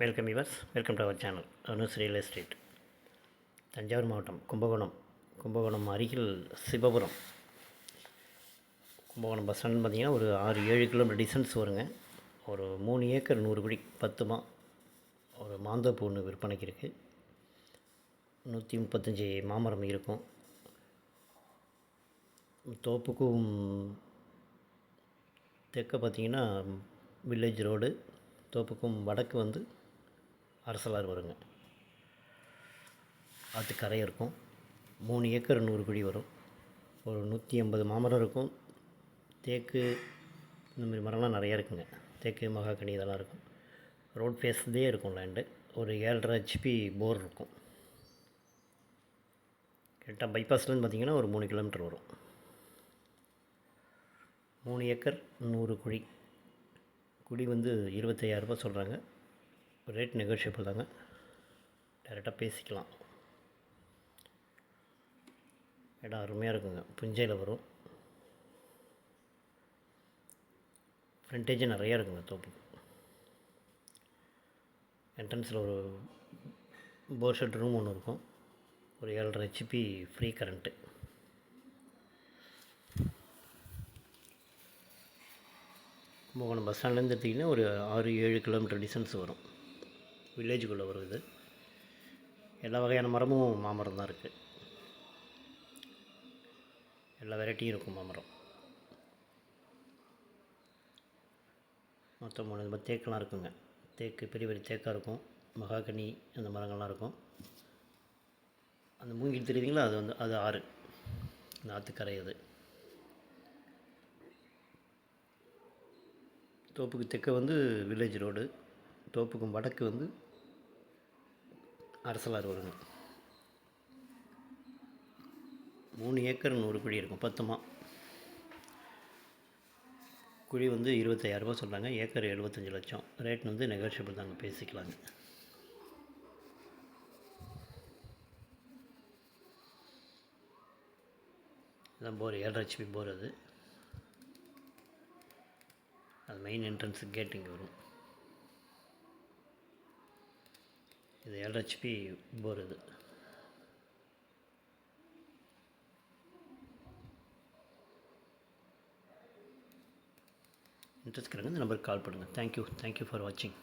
Welcome yours welcome to our channel Anu's real estate Thanjavur மாவட்டம் கும்பகோணம். கும்பகோணம் அருகில் Sivapuram. Kumbakonam bus stand பார்த்தீங்கன்னா ஒரு ஆறு ஏழு கிலோமீட்டர் டிஸ்டன்ஸ் வருங்க. ஒரு மூணு ஏக்கர் நூறு குடி பத்துமா ஒரு மாந்தோப்பு ஒன்று விற்பனைக்கு இருக்குது நூற்றி முப்பத்தஞ்சு மாமரம் இருக்கும். தோப்புக்கும் தெற்க பார்த்தீங்கன்னா வில்லேஜ் ரோடு தோப்புக்கும் வடக்கு வந்து அரசலார் வருங்க. ஆற்றுக்கரை இருக்கும். மூணு ஏக்கர் நூறு குழி வரும். ஒரு நூற்றி ஐம்பது மாமரம் இருக்கும். தேக்கு இந்த மாதிரி மரம்லாம் நிறையா இருக்குங்க. தேக்கு மகாகனி இதெல்லாம் இருக்கும். ரோட் ஃபேஸ்லேயே இருக்கும் லேண்டு. ஒரு ஏழரை ஹெச்பி போர் இருக்கும். கரெக்டாக பைபாஸ்லேருந்து பார்த்தீங்கன்னா ஒரு மூணு கிலோமீட்டர் வரும். மூணு ஏக்கர் நூறு குழி. குழி வந்து இருபத்தையாயிரரூபா சொல்கிறாங்க ரேட் நெகோஷியபிள் தாங்க. டேரெக்டாக பேசிக்கலாம். இடம் அருமையாக இருக்குங்க. புஞ்சையில் வரும். ஃப்ரண்டேஜ் நிறையா இருக்குங்க தோப்புக்கு என்ட்ரன்ஸில் ஒரு போர் ஷெட் ரூம் ஒன்று இருக்கும். ஒரு ஏழரை HP free current Kumbakonam bus ஸ்டாண்ட்லேருந்து எடுத்திங்கன்னா ஒரு ஆறு ஏழு கிலோமீட்டர் டிஸ்டன்ஸ் வரும். வில்லேஜுக்குள்ளே வரும் இது எல்லா வகையான மரமும் மாமரம் தான் இருக்குது எல்லா வெரைட்டியும் இருக்கும் மாமரம். மொத்தம் மூணு இந்த தேக்கெலாம் இருக்குங்க. தேக்கு பெரிய பெரிய தேக்காக இருக்கும். மகாகனி அந்த மரங்கள்லாம் இருக்கும். அந்த மூங்கில் தெரியுதுங்களா? அது வந்து அது ஆறு. அந்த ஆற்றுக்கரை அது. தோப்புக்கு தெற்க வந்து வில்லேஜ் ரோடு. தோப்புக்கும் வடக்கு வந்து அரசலார் வருங்க மூணு ஏக்கர் நூறு குழி இருக்கும் பத்துமா. குழி வந்து இருபத்தையாயிரரூபா சொல்கிறாங்க ஏக்கர் எழுபத்தஞ்சி லட்சம். ரேட் வந்து நெகோஷியபிள் தாங்க பேசிக்கலாங்க. இதான் போர் ஏழரை ஹெச்பி போர் அது. அது மெயின் என்ட்ரன்ஸ் கேட் இங்கே வரும். இது ஏழரை ஹெச்பி போர் இது இன்ட்ரெஸ்ட் இருக்கிறவங்க இந்த நம்பருக்கு கால் பண்ணுங்கள் தேங்க்யூ தேங்க்யூ ஃபார் வாட்சிங்